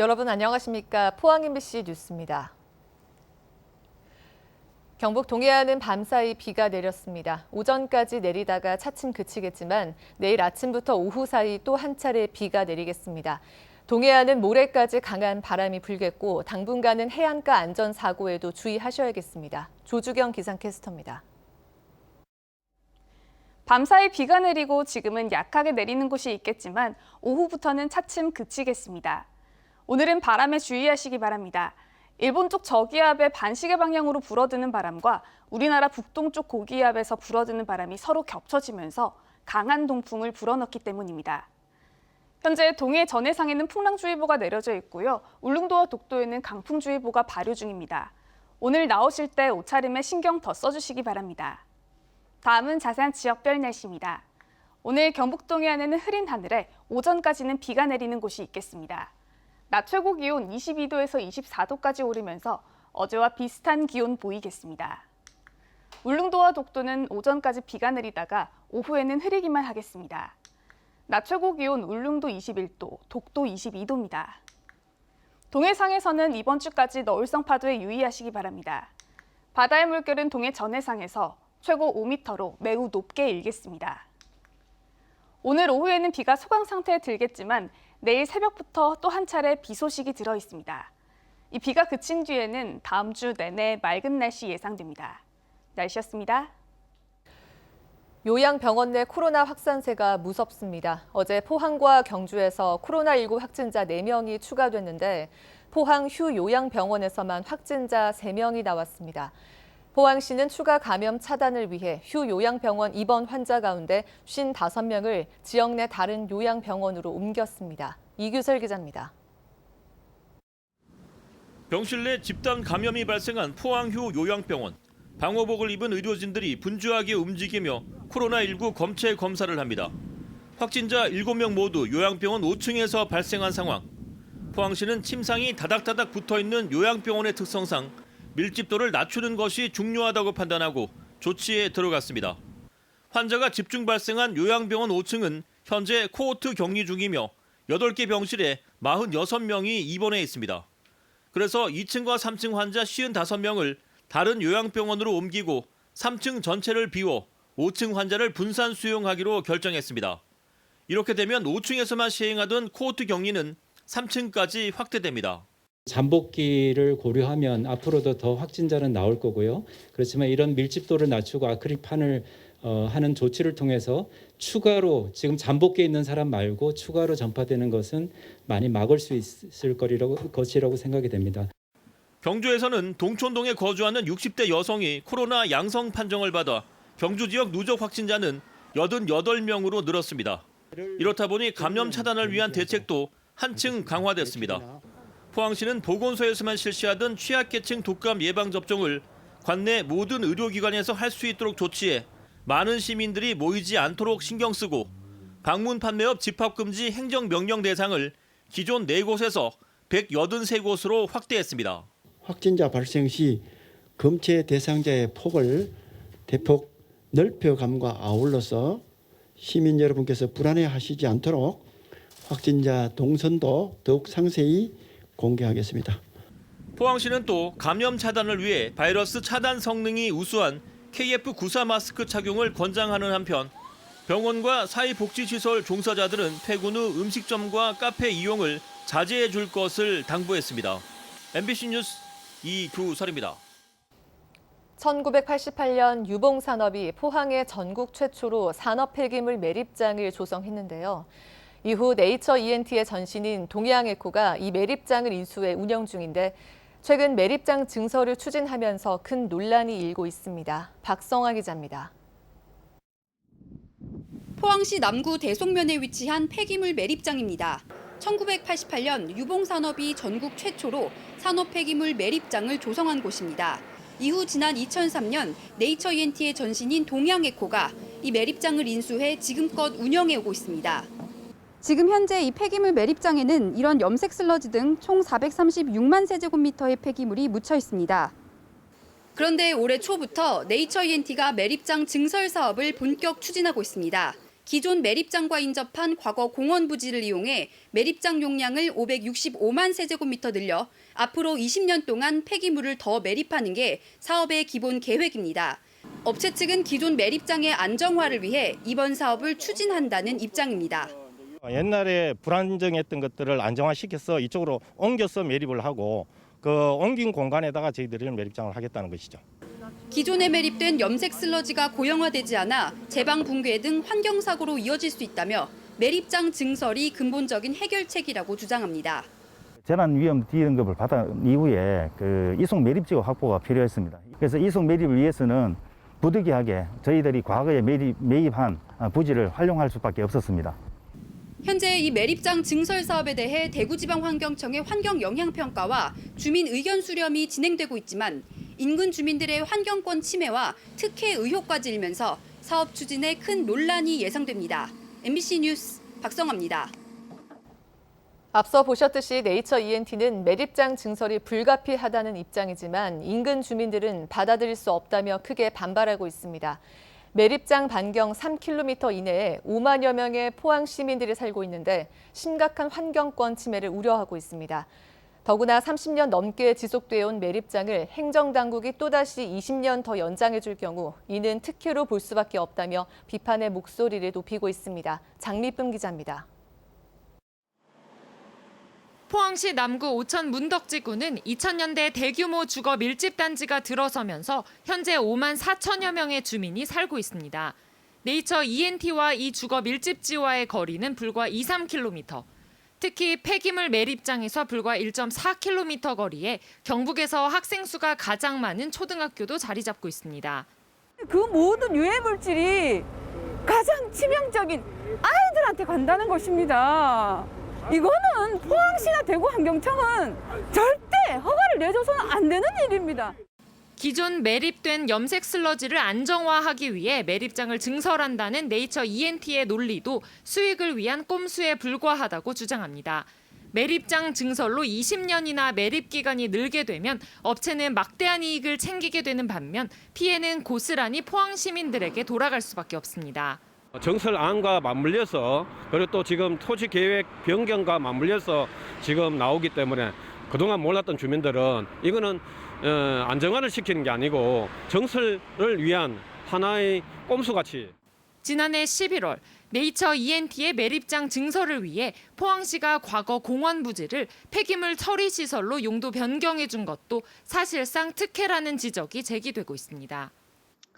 여러분 안녕하십니까? 포항 MBC 뉴스입니다. 경북 동해안은 밤사이 비가 내렸습니다. 오전까지 내리다가 차츰 그치겠지만 내일 아침부터 오후 사이 또 한 차례 비가 내리겠습니다. 동해안은 모레까지 강한 바람이 불겠고 당분간은 해안가 안전 사고에도 주의하셔야겠습니다. 조주경 기상캐스터입니다. 밤사이 비가 내리고 지금은 약하게 내리는 곳이 있겠지만 오후부터는 차츰 그치겠습니다. 오늘은 바람에 주의하시기 바랍니다. 일본 쪽 저기압의 반시계 방향으로 불어드는 바람과 우리나라 북동쪽 고기압에서 불어드는 바람이 서로 겹쳐지면서 강한 동풍을 불어넣기 때문입니다. 현재 동해 전해상에는 풍랑주의보가 내려져 있고요. 울릉도와 독도에는 강풍주의보가 발효 중입니다. 오늘 나오실 때 옷차림에 신경 더 써주시기 바랍니다. 다음은 자세한 지역별 날씨입니다. 오늘 경북 동해안에는 흐린 하늘에 오전까지는 비가 내리는 곳이 있겠습니다. 낮 최고 기온 22도에서 24도까지 오르면서 어제와 비슷한 기온 보이겠습니다. 울릉도와 독도는 오전까지 비가 내리다가 오후에는 흐리기만 하겠습니다. 낮 최고 기온 울릉도 21도, 독도 22도입니다. 동해상에서는 이번 주까지 너울성 파도에 유의하시기 바랍니다. 바다의 물결은 동해 전해상에서 최고 5m로 매우 높게 일겠습니다. 오늘 오후에는 비가 소강 상태에 들겠지만 내일 새벽부터 또 한 차례 비 소식이 들어 있습니다. 이 비가 그친 뒤에는 다음 주 내내 맑은 날씨 예상됩니다. 날씨였습니다. 요양병원 내 코로나 확산세가 무섭습니다. 어제 포항과 경주에서 코로나19 확진자 4명이 추가됐는데 포항 휴 요양병원에서만 확진자 3명이 나왔습니다. 포항시는 추가 감염 차단을 위해 휴 요양병원 입원 환자 가운데 55명을 지역 내 다른 요양병원으로 옮겼습니다. 이규설 기자입니다. 병실 내 집단 감염이 발생한 포항휴 요양병원. 방호복을 입은 의료진들이 분주하게 움직이며 코로나19 검체 검사를 합니다. 확진자 7명 모두 요양병원 5층에서 발생한 상황. 포항시는 침상이 다닥다닥 붙어 있는 요양병원의 특성상 밀집도를 낮추는 것이 중요하다고 판단하고 조치에 들어갔습니다. 환자가 집중 발생한 요양병원 5층은 현재 코호트 격리 중이며 8개 병실에 46명이 입원해 있습니다. 그래서 2층과 3층 환자 55명을 다른 요양병원으로 옮기고 3층 전체를 비워 5층 환자를 분산 수용하기로 결정했습니다. 이렇게 되면 5층에서만 시행하던 코호트 격리는 3층까지 확대됩니다. 잠복기를 고려하면 앞으로도 더 확진자는 나올 거고요. 그렇지만 이런 밀집도를 낮추고 아크릴판을 어, 하는 조치를 통해서 추가로 지금 잠복기에 있는 사람 말고 추가로 전파되는 것은 많이 막을 수 있을 거리라고 것이라고 생각이 됩니다. 경주에서는 동촌동에 거주하는 60대 여성이 코로나 양성 판정을 받아 경주 지역 누적 확진자는 88명으로 늘었습니다. 이렇다 보니 감염 차단을 위한 대책도 한층 강화됐습니다. 포항시는 보건소에서만 실시하던 취약계층 독감 예방 접종을 관내 모든 의료기관에서 할 수 있도록 조치해 많은 시민들이 모이지 않도록 신경 쓰고 방문 판매업 집합금지 행정명령 대상을 기존 4곳에서 183곳으로 확대했습니다. 확진자 발생 시 검체 대상자의 폭을 대폭 넓혀감과 아울러서 시민 여러분께서 불안해하시지 않도록 확진자 동선도 더욱 상세히 공개하겠습니다. 포항시는 또 감염 차단을 위해 바이러스 차단 성능이 우수한 KF94 마스크 착용을 권장하는 한편 병원과 사회복지시설 종사자들은 퇴근 후 음식점과 카페 이용을 자제해 줄 것을 당부했습니다. MBC 뉴스 이규설입니다. 1988년 유봉산업이 포항의 전국 최초로 산업 폐기물 매립장을 조성했는데요. 이후 네이처 ENT의 전신인 동해항에코가 이 매립장을 인수해 운영 중인데 최근 매립장 증설을 추진하면서 큰 논란이 일고 있습니다. 박성아 기자입니다. 포항시 남구 대송면에 위치한 폐기물 매립장입니다. 1988년 유봉산업이 전국 최초로 산업 폐기물 매립장을 조성한 곳입니다. 이후 지난 2003년 네이처 ENT의 전신인 동양에코가 이 매립장을 인수해 지금껏 운영해 오고 있습니다. 지금 현재 이 폐기물 매립장에는 이런 염색 슬러지 등 총 436만 세제곱미터의 폐기물이 묻혀 있습니다. 그런데 올해 초부터 네이처 ENT가 매립장 증설 사업을 본격 추진하고 있습니다. 기존 매립장과 인접한 과거 공원 부지를 이용해 매립장 용량을 565만 세제곱미터 늘려 앞으로 20년 동안 폐기물을 더 매립하는 게 사업의 기본 계획입니다. 업체 측은 기존 매립장의 안정화를 위해 이번 사업을 추진한다는 입장입니다. 옛날에 불안정했던 것들을 안정화시켜서 이쪽으로 옮겨서 매립을 하고 그 옮긴 공간에다가 저희들이 매립장을 하겠다는 것이죠. 기존에 매립된 염색 슬러지가 고형화되지 않아 제방 붕괴 등 환경 사고로 이어질 수 있다며 매립장 증설이 근본적인 해결책이라고 주장합니다. 재난 위험 D등급을 받은 이후에 그 이송 매립지구 확보가 필요했습니다. 그래서 이송 매립을 위해서는 부득이하게 저희들이 과거에 매립, 매입한 부지를 활용할 수밖에 없었습니다. 현재 이 매립장 증설 사업에 대해 대구지방환경청의 환경 영향 평가와 주민 의견 수렴이 진행되고 있지만 인근 주민들의 환경권 침해와 특혜 의혹까지 일면서 사업 추진에 큰 논란이 예상됩니다. MBC 뉴스 박성아입니다. 앞서 보셨듯이 네이처 ENT는 매립장 증설이 불가피하다는 입장이지만 인근 주민들은 받아들일 수 없다며 크게 반발하고 있습니다. 매립장 반경 3km 이내에 5만여 명의 포항 시민들이 살고 있는데 심각한 환경권 침해를 우려하고 있습니다. 더구나 30년 넘게 지속되어 온 매립장을 행정당국이 또다시 20년 더 연장해 줄 경우 이는 특혜로 볼 수밖에 없다며 비판의 목소리를 높이고 있습니다. 장미쁨 기자입니다. 포항시 남구 오천 문덕지구는 2000년대 대규모 주거 밀집 단지가 들어서면서 현재 5만 4천여 명의 주민이 살고 있습니다. 네이처 ENT와 이 주거 밀집지와의 거리는 불과 2, 3km. 특히 폐기물 매립장에서 불과 1.4km 거리에 경북에서 학생 수가 가장 많은 초등학교도 자리 잡고 있습니다. 그 모든 유해 물질이 가장 치명적인 아이들한테 간다는 것입니다. 이거는 포항시나 대구 환경청은 절대 허가를 내줘서는 안 되는 일입니다. 기존 매립된 염색 슬러지를 안정화하기 위해 매립장을 증설한다는 네이처 ENT의 논리도 수익을 위한 꼼수에 불과하다고 주장합니다. 매립장 증설로 20년이나 매립 기간이 늘게 되면 업체는 막대한 이익을 챙기게 되는 반면 피해는 고스란히 포항 시민들에게 돌아갈 수밖에 없습니다. 정설안과 맞물려서 그리고 또 지금 토지 계획 변경과 맞물려서 지금 나오기 때문에 그동안 몰랐던 주민들은 이거는 어, 안정화를 시키는 게 아니고 정설을 위한 하나의 꼼수같이 지난해 11월 네이처 ENT의 매립장 증설을 위해 포항시가 과거 공원 부지를 폐기물 처리 시설로 용도 변경해 준 것도 사실상 특혜라는 지적이 제기되고 있습니다.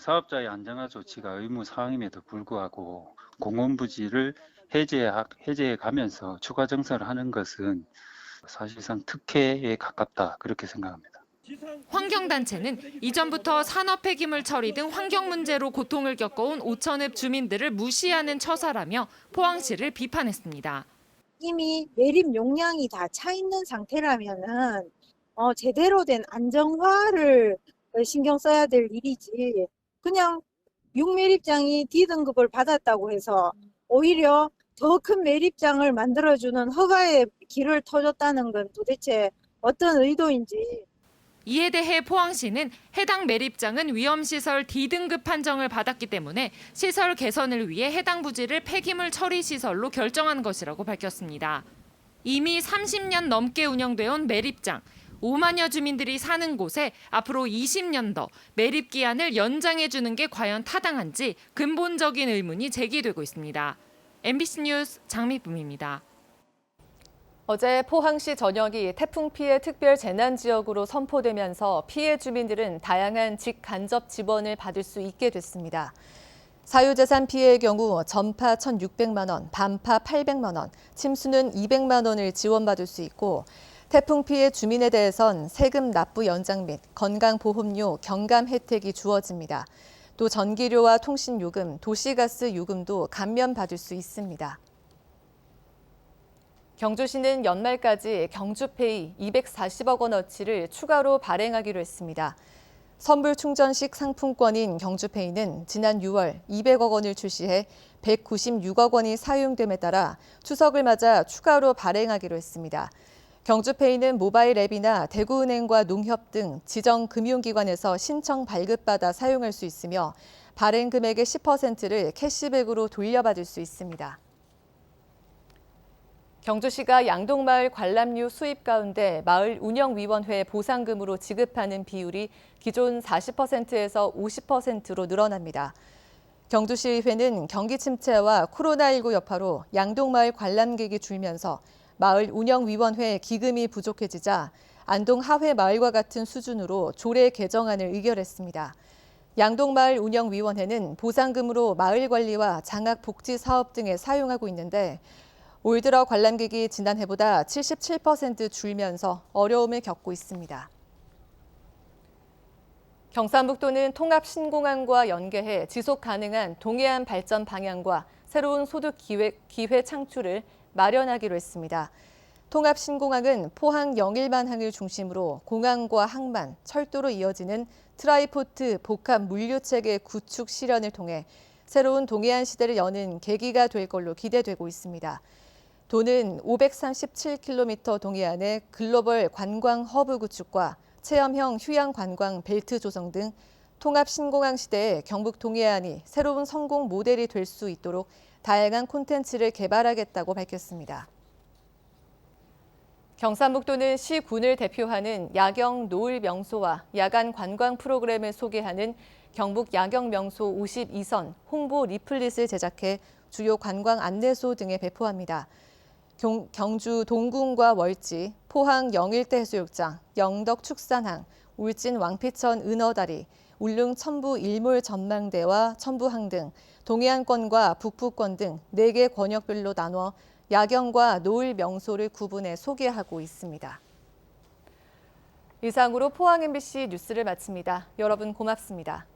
사업자의 안정화 조치가 의무 사항임에도 불구하고 공원 부지를 해제 해제해 가면서 추가 정설을 하는 것은 사실상 특혜에 가깝다 그렇게 생각합니다. 환경단체는 이전부터 산업 폐기물 처리 등 환경 문제로 고통을 겪어온 오천읍 주민들을 무시하는 처사라며 포항시를 비판했습니다. 이미 매립 용량이 다 차 있는 상태라면은 어, 제대로 된 안정화를 신경 써야 될 일이지. 그냥 6매립장이 D등급을 받았다고 해서 오히려 더 큰 매립장을 만들어주는 허가의 길을 터줬다는 건 도대체 어떤 의도인지 이에 대해 포항시는 해당 매립장은 위험시설 D등급 판정을 받았기 때문에 시설 개선을 위해 해당 부지를 폐기물 처리 시설로 결정한 것이라고 밝혔습니다. 이미 30년 넘게 운영되어 온 매립장. 5만여 주민들이 사는 곳에 앞으로 20년 더 매립 기한을 연장해 주는 게 과연 타당한지 근본적인 의문이 제기되고 있습니다. MBC 뉴스 장미쁨입니다. 어제 포항시 전역이 태풍 피해 특별 재난 지역으로 선포되면서 피해 주민들은 다양한 직간접 지원을 받을 수 있게 됐습니다. 사유재산 피해의 경우 전파 1,600만 원, 반파 800만 원, 침수는 200만 원을 지원받을 수 있고 태풍 피해 주민에 대해선 세금 납부 연장 및 건강보험료 경감 혜택이 주어집니다. 또 전기료와 통신 요금, 도시가스 요금도 감면받을 수 있습니다. 경주시는 연말까지 경주페이 240억 원어치를 추가로 발행하기로 했습니다. 선불 충전식 상품권인 경주페이는 지난 6월 200억 원을 출시해 196억 원이 사용됨에 따라 추석을 맞아 추가로 발행하기로 했습니다. 경주페이는 모바일 앱이나 대구은행과 농협 등 지정 금융기관에서 신청 발급받아 사용할 수 있으며 발행 금액의 10%를 캐시백으로 돌려받을 수 있습니다. 경주시가 양동마을 관람료 수입 가운데 마을 운영위원회 보상금으로 지급하는 비율이 기존 40%에서 50%로 늘어납니다. 경주시의회는 경기 침체와 코로나19 여파로 양동마을 관람객이 줄면서 마을 운영위원회 기금이 부족해지자 안동 하회 마을과 같은 수준으로 조례 개정안을 의결했습니다. 양동마을 운영위원회는 보상금으로 마을 관리와 장학 복지 사업 등에 사용하고 있는데 올 들어 관람객이 지난해보다 77% 줄면서 어려움을 겪고 있습니다. 경상북도는 통합 신공항과 연계해 지속 가능한 동해안 발전 방향과 새로운 소득 기회, 기회 창출을 마련하기로 했습니다. 통합 신공항은 포항 영일만항을 중심으로 공항과 항만, 철도로 이어지는 트라이포트 복합 물류 체계 구축 실현을 통해 새로운 동해안 시대를 여는 계기가 될 걸로 기대되고 있습니다. 도는 537km 동해안의 글로벌 관광 허브 구축과 체험형 휴양 관광 벨트 조성 등 통합 신공항 시대에 경북 동해안이 새로운 성공 모델이 될 수 있도록 다양한 콘텐츠를 개발하겠다고 밝혔습니다. 경상북도는 시 군을 대표하는 야경 노을 명소와 야간 관광 프로그램을 소개하는 경북 야경 명소 52선 홍보 리플릿을 제작해 주요 관광 안내소 등에 배포합니다. 경, 경주 동궁과 월지, 포항 영일대 해수욕장, 영덕 축산항, 울진 왕피천 은어다리, 울릉 첨부 일몰 전망대와 첨부항 등 동해안권과 북부권 등 4개 권역별로 나눠 야경과 노을 명소를 구분해 소개하고 있습니다. 이상으로 포항 MBC 뉴스를 마칩니다. 여러분 고맙습니다.